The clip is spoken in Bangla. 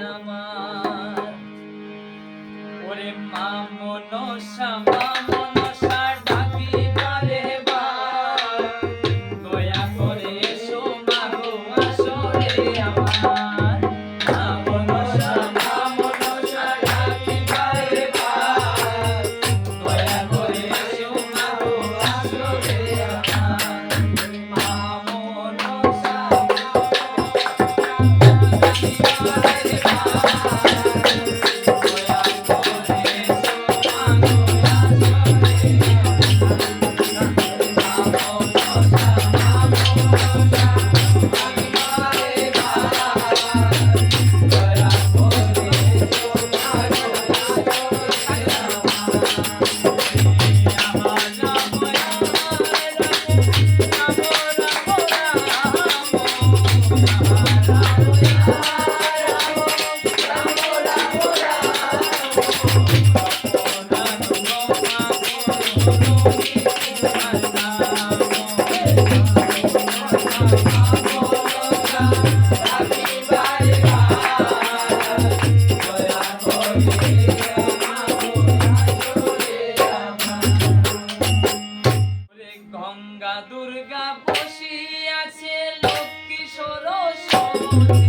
আমার ওরে মা মনসা বসিয়াছে লক্ষ্মী সরস্বতী